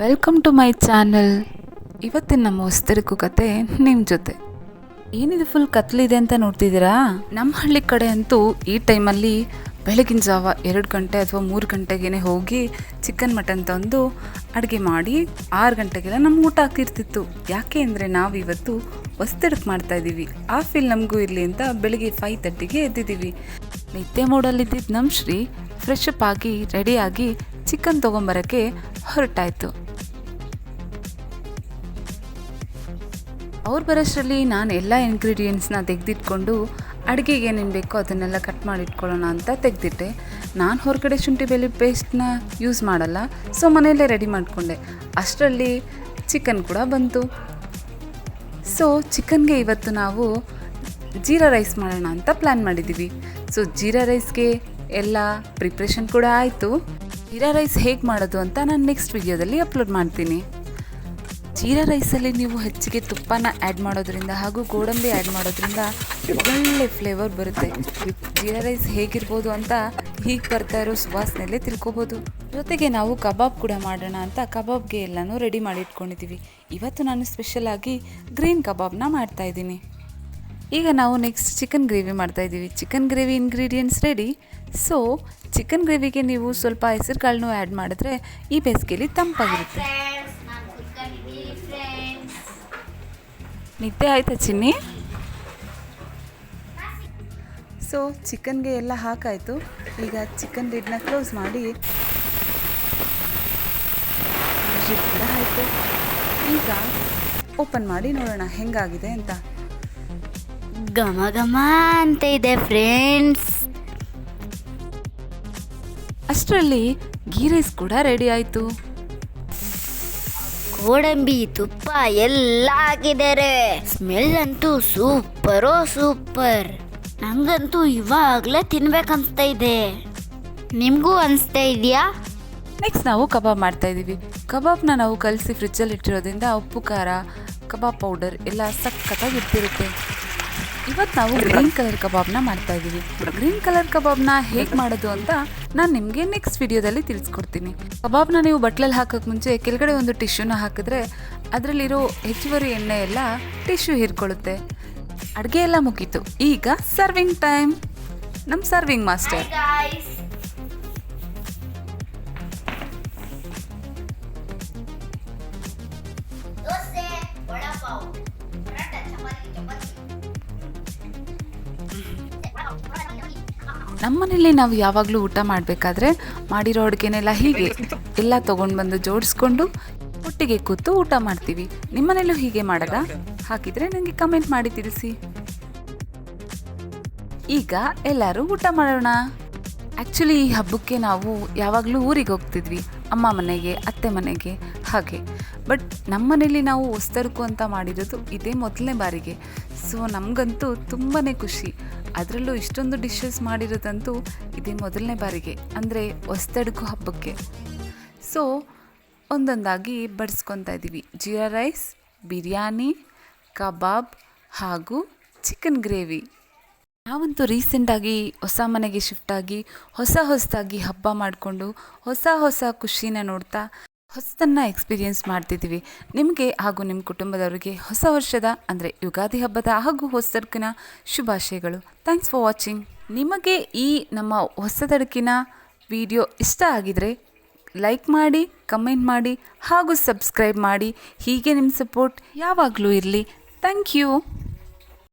Welcome to my channel ಇವತ್ತಿನ ನಮ್ಮ ಹೊಸ್ತಿರುಕು ಕತೆ ನಿಮ್ಮ ಜೊತೆ. ಏನಿದು ಫುಲ್ ಕತ್ಲಿದೆ ಅಂತ ನೋಡ್ತಿದ್ದೀರಾ? ನಮ್ಮ ಹಳ್ಳಿ ಕಡೆ ಅಂತೂ ಈ ಟೈಮಲ್ಲಿ ಬೆಳಗಿನ ಜಾವ ಎರಡು ಗಂಟೆ ಅಥವಾ ಮೂರು ಗಂಟೆಗೇನೆ ಹೋಗಿ ಚಿಕನ್ ಮಟನ್ ತಂದು ಅಡುಗೆ ಮಾಡಿ ಆರು ಗಂಟೆಗೆಲ್ಲ ನಮ್ಗೆ ಊಟ ಆಗ್ತಿರ್ತಿತ್ತು. ಯಾಕೆ ಅಂದರೆ ನಾವು ಇವತ್ತು ಹೊಸ್ತಿಡಕ್ಕೆ ಮಾಡ್ತಾ ಇದ್ದೀವಿ. ಆ ಫೀಲ್ ನಮಗೂ ಇರಲಿ ಅಂತ ಬೆಳಿಗ್ಗೆ ಫೈವ್ ತರ್ಟಿಗೆ ಎದ್ದಿದ್ದೀವಿ. ನಿದ್ದೆ ಮೋಡಲ್ಲಿದ್ದಿದ್ದು ನಮ್ಮ ಶ್ರೀ ಫ್ರೆಶ್ ಅಪ್ ಆಗಿ ರೆಡಿಯಾಗಿ ಚಿಕನ್ ತೊಗೊಂಬರೋಕ್ಕೆ ಹೊರಟಾಯಿತು. ಅವ್ರು ಬರೋಷ್ಟರಲ್ಲಿ ನಾನು ಎಲ್ಲ ಇಂಗ್ರೀಡಿಯೆಂಟ್ಸ್ನ ತೆಗೆದಿಟ್ಕೊಂಡು ಅಡುಗೆಗೆ ಏನೇನು ಬೇಕೋ ಅದನ್ನೆಲ್ಲ ಕಟ್ ಮಾಡಿ ಇಟ್ಕೊಳ್ಳೋಣ ಅಂತ ತೆಗೆದಿಟ್ಟೆ. ನಾನು ಹೊರಗಡೆ ಶುಂಠಿ ಬೆಳ್ಳುಳ್ಳಿ ಪೇಸ್ಟ್ನ ಯೂಸ್ ಮಾಡಲ್ಲ ಸೊ ಮನೆಯಲ್ಲೇ ರೆಡಿ ಮಾಡಿಕೊಂಡೆ. ಅಷ್ಟರಲ್ಲಿ ಚಿಕನ್ ಕೂಡ ಬಂತು. ಸೊ ಚಿಕನ್ಗೆ ಇವತ್ತು ನಾವು ಜೀರಾ ರೈಸ್ ಮಾಡೋಣ ಅಂತ ಪ್ಲ್ಯಾನ್ ಮಾಡಿದ್ದೀವಿ ಸೊ ಜೀರಾ ರೈಸ್ಗೆ ಎಲ್ಲ ಪ್ರಿಪ್ರೇಷನ್ ಕೂಡ ಆಯಿತು. ಜೀರಾ ರೈಸ್ ಹೇಗೆ ಮಾಡೋದು ಅಂತ ನಾನು ನೆಕ್ಸ್ಟ್ ವಿಡಿಯೋದಲ್ಲಿ ಅಪ್ಲೋಡ್ ಮಾಡ್ತೀನಿ. ಜೀರಾ ರೈಸಲ್ಲಿ ನೀವು ಹೆಚ್ಚಿಗೆ ತುಪ್ಪನ ಆ್ಯಡ್ ಮಾಡೋದ್ರಿಂದ ಹಾಗೂ ಗೋಡಂಬಿ ಆ್ಯಡ್ ಮಾಡೋದ್ರಿಂದ ಒಳ್ಳೆ ಫ್ಲೇವರ್ ಬರುತ್ತೆ. ಜೀರಾ ರೈಸ್ ಹೇಗಿರ್ಬೋದು ಅಂತ ಹೀಗೆ ಬರ್ತಾ ಇರೋ ಸುವಾಸನೆಯಲ್ಲೇ ತಿಳ್ಕೊಬೋದು. ಜೊತೆಗೆ ನಾವು ಕಬಾಬ್ ಕೂಡ ಮಾಡೋಣ ಅಂತ ಕಬಾಬ್ಗೆ ಎಲ್ಲನೂ ರೆಡಿ ಮಾಡಿ ಇಟ್ಕೊಂಡಿದ್ದೀವಿ ಇವತ್ತು ನಾನು ಸ್ಪೆಷಲಾಗಿ ಗ್ರೀನ್ ಕಬಾಬ್ನ ಮಾಡ್ತಾ ಇದ್ದೀನಿ. ಈಗ ನಾವು ನೆಕ್ಸ್ಟ್ ಚಿಕನ್ ಗ್ರೇವಿ ಮಾಡ್ತಾ ಇದ್ದೀವಿ. Chicken gravy ingredients ready so chicken ಗ್ರೇವಿಗೆ ನೀವು ಸ್ವಲ್ಪ ಹೆಸರು ಕಾಳನ್ನು ಆ್ಯಡ್ ಮಾಡಿದ್ರೆ ಈ ಬೇಸಿಗೆಯಲ್ಲಿ ತಂಪಾಗಿರುತ್ತೆ. ನಿದ್ದೆ ಆಯ್ತಾ ಚಿನ್ನಿ? ಸೊ ಚಿಕನ್ಗೆ ಎಲ್ಲ ಹಾಕಾಯಿತು. ಈಗ ಚಿಕನ್ ಲಿಡ್ನ ಕ್ಲೋಸ್ ಮಾಡಿ ಕೂಡ ಆಯಿತು ಈಗ ಓಪನ್ ಮಾಡಿ ನೋಡೋಣ ಹೆಂಗಾಗಿದೆ ಅಂತ. ಘಮ ಘಮ ಅಂತ ಇದೆ ಫ್ರೆಂಡ್ಸ್ ಅಷ್ಟರಲ್ಲಿ ಗೀ ರೈಸ್ ಕೂಡ ರೆಡಿ ಆಯಿತು. ಗೋಡಂಬಿ, ತುಪ್ಪ ಎಲ್ಲ ಹಾಕಿದ್ದಾರೆ ಸ್ಮೆಲ್ ಅಂತೂ ಸೂಪರೋ ಸೂಪರ್ ನಂಗಂತೂ ಇವಾಗಲೇ ತಿನ್ಬೇಕನ್ಸ್ತಾ ಇದೆ. ನಿಮಗೂ ಅನಿಸ್ತಾ ಇದೆಯಾ? ನೆಕ್ಸ್ಟ್ ನಾವು ಕಬಾಬ್ ಮಾಡ್ತಾ ಇದ್ದೀವಿ ಕಬಾಬ್ನ ನಾವು ಕಲಸಿ ಫ್ರಿಜ್ಜಲ್ಲಿ ಇಟ್ಟಿರೋದ್ರಿಂದ ಉಪ್ಪು, ಖಾರ, ಕಬಾಬ್ ಪೌಡರ್ ಎಲ್ಲ ಸಖತ್ತಾಗಿ ಇರ್ತಿರುತ್ತೆ. ಇವತ್ತು ನಾವು ಗ್ರೀನ್ ಕಲರ್ ಕಬಾಬ್ನ ಮಾಡ್ತಾ ಇದ್ದೀವಿ ಗ್ರೀನ್ ಕಲರ್ ಕಬಾಬ್ನ ಹೇಗೆ ಮಾಡೋದು ಅಂತ ನಾನು ನಿಮಗೆ ನೆಕ್ಸ್ಟ್ ವಿಡಿಯೋದಲ್ಲಿ ತಿಳಿಸ್ಕೊಡ್ತೀನಿ. ಕಬಾಬ್ನ ನೀವು ಬಟ್ಲಲ್ಲಿ ಹಾಕೋಕ್ಕೆ ಮುಂಚೆ ಕೆಳಗಡೆ ಒಂದು ಟಿಶ್ಯೂನ ಹಾಕಿದ್ರೆ ಅದರಲ್ಲಿರೋ ಹೆಚ್ಚುವರಿ ಎಣ್ಣೆ ಎಲ್ಲ ಟಿಶ್ಯೂ ಹೀರ್ಕೊಳ್ಳುತ್ತೆ. ಅಡುಗೆ ಎಲ್ಲ ಮುಗೀತು. ಈಗ ಸರ್ವಿಂಗ್ ಟೈಮ್ ನಮ್ಮ ಸರ್ವಿಂಗ್ ಮಾಸ್ಟರ್ ನಮ್ಮನೇಲಿ ನಾವು ಯಾವಾಗಲೂ ಊಟ ಮಾಡಬೇಕಾದ್ರೆ ಮಾಡಿರೋ ಅಡುಗೆನೆಲ್ಲ ಹೀಗೆ. ಎಲ್ಲ ತೊಗೊಂಡು ಬಂದು ಜೋಡಿಸ್ಕೊಂಡು ಒಟ್ಟಿಗೆ ಕೂತು ಊಟ ಮಾಡ್ತೀವಿ. ನಿಮ್ಮನೇಲೂ ಹೀಗೆ ಮಾಡಲ್ಲ? ಹಾಕಿದರೆ ನನಗೆ ಕಮೆಂಟ್ ಮಾಡಿ ತಿಳಿಸಿ. ಈಗ ಎಲ್ಲರೂ ಊಟ ಮಾಡೋಣ. ಆ್ಯಕ್ಚುಲಿ ಈ ಹಬ್ಬಕ್ಕೆ ನಾವು ಯಾವಾಗಲೂ ಊರಿಗೆ ಹೋಗ್ತಿದ್ವಿ. ಅಮ್ಮ ಮನೆಗೆ ಅತ್ತೆ ಮನೆಗೆ. ಹಾಗೆ. ಬಟ್ ನಮ್ಮ ಮನೇಲಿ ನಾವು ಹೊಸ್ತರ್ಕು ಅಂತ ಮಾಡಿರೋದು ಇದೇ ಮೊದಲನೇ ಬಾರಿಗೆ. ಸೊ ನಮಗಂತೂ ತುಂಬಾ ಖುಷಿ. ಅದರಲ್ಲೂ ಇಷ್ಟೊಂದು ಡಿಶಸ್ ಮಾಡಿರೋದಂತೂ ಇದೇ ಮೊದಲನೇ ಬಾರಿಗೆ. ಅಂದರೆ ಹೊಸ್ತಡುಕು ಹಬ್ಬಕ್ಕೆ. ಸೊ ಒಂದೊಂದಾಗಿ ಬಡಿಸ್ಕೊತಾ ಇದ್ದೀವಿ ಜೀರಾ ರೈಸ್ ಬಿರಿಯಾನಿ, ಕಬಾಬ್ ಹಾಗೂ ಚಿಕನ್ ಗ್ರೇವಿ ನಾವಂತೂ ರೀಸೆಂಟಾಗಿ ಹೊಸ ಮನೆಗೆ ಶಿಫ್ಟ್ ಆಗಿ, ಹೊಸ ಹೊಸದಾಗಿ ಹಬ್ಬ ಮಾಡಿಕೊಂಡು ಹೊಸ ಹೊಸ ಖುಷಿನ ನೋಡ್ತಾ ಹೊಸದನ್ನು ಎಕ್ಸ್ಪೀರಿಯೆನ್ಸ್ ಮಾಡ್ತಿದ್ದೀವಿ. ನಿಮಗೆ ಹಾಗೂ ನಿಮ್ಮ ಕುಟುಂಬದವರಿಗೆ ಹೊಸ ವರ್ಷದ, ಅಂದರೆ ಯುಗಾದಿ ಹಬ್ಬದ ಹಾಗೂ ಹೊಸದರ್ಕಿನ ಶುಭಾಶಯಗಳು. ಥ್ಯಾಂಕ್ಸ್ ಫಾರ್ ವಾಚಿಂಗ್ ನಿಮಗೆ ಈ ನಮ್ಮ ಹೊಸದಡಕಿನ ವಿಡಿಯೋ ಇಷ್ಟ ಆಗಿದರೆ ಲೈಕ್ ಮಾಡಿ, ಕಮೆಂಟ್ ಮಾಡಿ ಹಾಗೂ ಸಬ್ಸ್ಕ್ರೈಬ್ ಮಾಡಿ. ಹೀಗೆ ನಿಮ್ಮ ಸಪೋರ್ಟ್ ಯಾವಾಗಲೂ ಇರಲಿ. Thank you